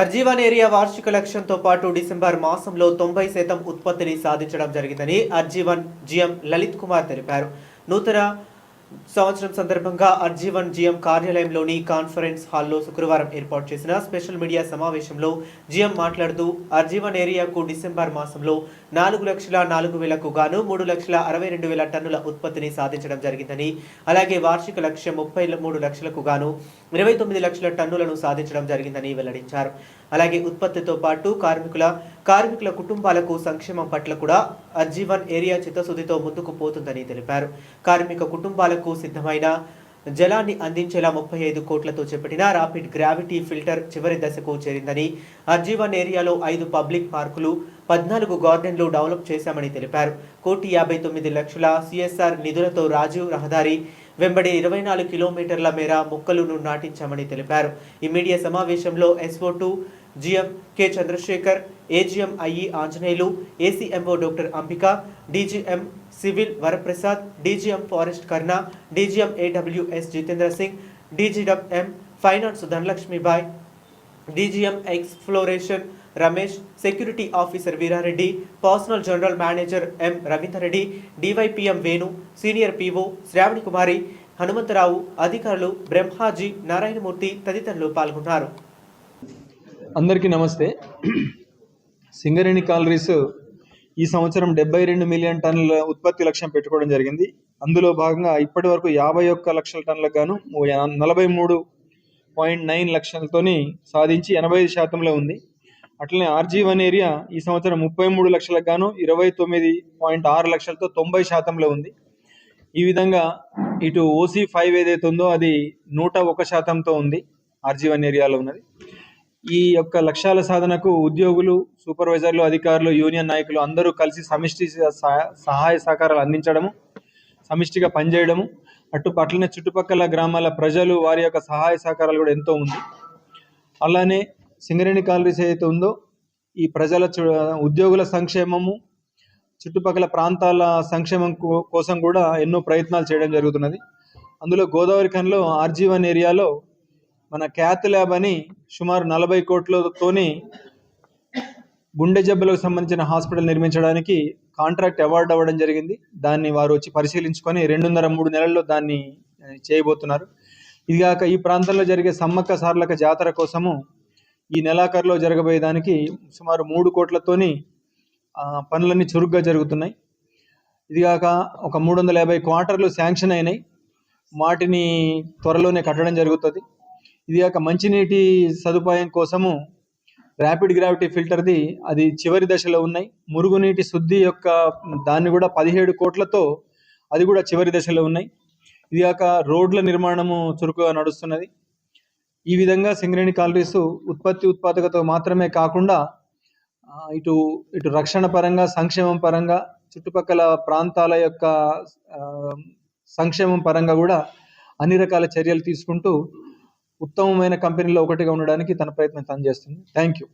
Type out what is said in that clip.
అర్జీవన్ area వార్షిక లక్ష్యంతో పాటు డిసెంబర్ మాసంలో తొంభై శాతం ఉత్పత్తిని సాధించడం జరిగిందని అర్జీవన్ జిఎం లలిత్ కుమార్ తెలిపారు. నూతన సంవత్సరం సందర్భంగా అర్జీవన్ జిఎం కార్యాలయంలోని కాన్ఫరెన్స్ హాల్లో శుక్రవారం ఏర్పాటు చేసిన స్పెషల్ మీడియా సమావేశంలో జిఎం మాట్లాడుతూ అర్జీవన్ ఏరియాకు డిసెంబర్ మాసంలో నాలుగు లక్షల నాలుగు వేలకు గాను మూడు లక్షల అరవై రెండు వేల టన్నుల ఉత్పత్తిని సాధించడం జరిగిందని అలాగే వార్షిక లక్ష్యం ముప్పై మూడు లక్షలకు గాను ఇరవై తొమ్మిది లక్షల టన్నులను సాధించడం జరిగిందని వెల్లడించారు. అలాగే ఉత్పత్తితో పాటు కార్మికుల కార్మికుల కుటుంబాలకు సంక్షేమం పట్ల కూడా అర్జీవన్ ఏరియా చిత్తశుద్ధితో ముందుకు పోతుందని తెలిపారు. కార్మిక కుటుంబాలకు సిద్ధమైన జలాన్ని అందించేలా ముప్పై ఐదు కోట్లతో చేపట్టిన రాపిడ్ గ్రావిటీ ఫిల్టర్ చివరి దశకు చేరిందని అర్జీవన్ ఏరియాలో ఐదు పబ్లిక్ పార్కులు పద్నాలుగు గార్డెన్లు డెవలప్ చేశామని తెలిపారు. కోటి యాభై తొమ్మిది లక్షల సిఎస్ఆర్ నిధులతో రాజీవ్ రహదారి వెంబడి ఇరవై నాలుగు కిలోమీటర్ల మేర మొక్కలను నాటించామని తెలిపారు. ఈ మీడియా సమావేశంలో SO to GM K Chandrasekhar AGM IE Anjaneyulu ACMO doctor Ambika DGM civil Varaprasad DGM forest Karna DGM AWS Jitendra Singh DGM finance Dhanalakshmi Bai DGM exploration Ramesh security officer Veera Reddy personnel general manager M Ravinder Reddy DYPM Venu senior PO Sravani Kumari Hanumantha Rao అధికారులు బ్రహ్మాజీ నారాయణమూర్తి తదితరులు పాల్గొన్నారు. అందరికీ నమస్తే. Singareni collieries ఈ సంవత్సరం డెబ్బై రెండు million టన్నుల ఉత్పత్తి లక్ష్యం పెట్టుకోవడం జరిగింది. అందులో భాగంగా ఇప్పటి వరకు యాభై ఒక్క లక్షల టన్నులకు గాను నలభై మూడు పాయింట్ నైన్ లక్షలతోని సాధించి ఎనభై ఐదు శాతంలో ఉంది. అట్లనే ఆర్జీ వన్ ఏరియా ఈ సంవత్సరం ముప్పై మూడు లక్షలకు గాను ఇరవై తొమ్మిది పాయింట్ ఆరు లక్షలతో తొంభై శాతంలో ఉంది. ఈ విధంగా ఇటు ఓసీ ఫైవ్ ఏదైతే ఉందో అది నూట ఒక శాతంతో ఉంది ఆర్జీ వన్ ఏరియాలో ఉన్నది. ఈ యొక్క లక్ష్యాల సాధనకు ఉద్యోగులు సూపర్వైజర్లు అధికారులు యూనియన్ నాయకులు అందరూ కలిసి సమిష్టి సహాయ సహకారాలు అందించడము సమిష్టిగా పనిచేయడము అటు అట్లనే చుట్టుపక్కల గ్రామాల ప్రజలు వారి యొక్క సహాయ సహకారాలు కూడా ఎంతో ఉంది. అలానే సింగరేణి కాలరీస్ ఏదైతే ఉందో ఈ ప్రజల చు- ఉద్యోగుల సంక్షేమము చుట్టుపక్కల ప్రాంతాల సంక్షేమం కోసం కూడా ఎన్నో ప్రయత్నాలు చేయడం జరుగుతున్నది. అందులో గోదావరి ఖన్లో ఆర్జీవన్ ఏరియాలో మన క్యాత్ ల్యాబ్ అని సుమారు నలభై కోట్లతోని గుండె జబ్బులకు సంబంధించిన హాస్పిటల్ నిర్మించడానికి కాంట్రాక్ట్ అవార్డు అవ్వడం జరిగింది. దాన్ని వారు వచ్చి పరిశీలించుకొని రెండున్నర మూడు నెలల్లో దాన్ని చేయబోతున్నారు. ఇది కాక ఈ ప్రాంతంలో జరిగే సమ్మక్క సార్లక జాతర కోసము ఈ నెలాఖరులో జరగబోయే దానికి సుమారు మూడు కోట్లతోని పనులన్నీ చురుగ్గా జరుగుతున్నాయి. ఇది కాక ఒక మూడు వందల యాభై క్వార్టర్లు శాంక్షన్ అయినాయి. వాటిని త్వరలోనే కట్టడం జరుగుతుంది. ఇది యొక్క మంచినీటి సదుపాయం కోసము ర్యాపిడ్ గ్రావిటీ ఫిల్టర్ది అది చివరి దశలో ఉన్నాయి. మురుగునీటి శుద్ధి యొక్క దాన్ని కూడా పదిహేడు కోట్లతో అది కూడా చివరి దశలో ఉన్నాయి. ఇది కాక రోడ్ల నిర్మాణము చురుకుగా నడుస్తున్నది. ఈ విధంగా సింగరేణి కాలరీస్ ఉత్పత్తి ఉత్పాదకతో మాత్రమే కాకుండా ఇటు ఇటు రక్షణ పరంగా సంక్షేమం పరంగా చుట్టుపక్కల ప్రాంతాల యొక్క సంక్షేమం పరంగా కూడా అన్ని రకాల చర్యలు తీసుకుంటూ ఉత్తమమైన కంపెనీలో ఒకటిగా ఉండడానికి తన ప్రయత్నం తను చేస్తుంది. Thank you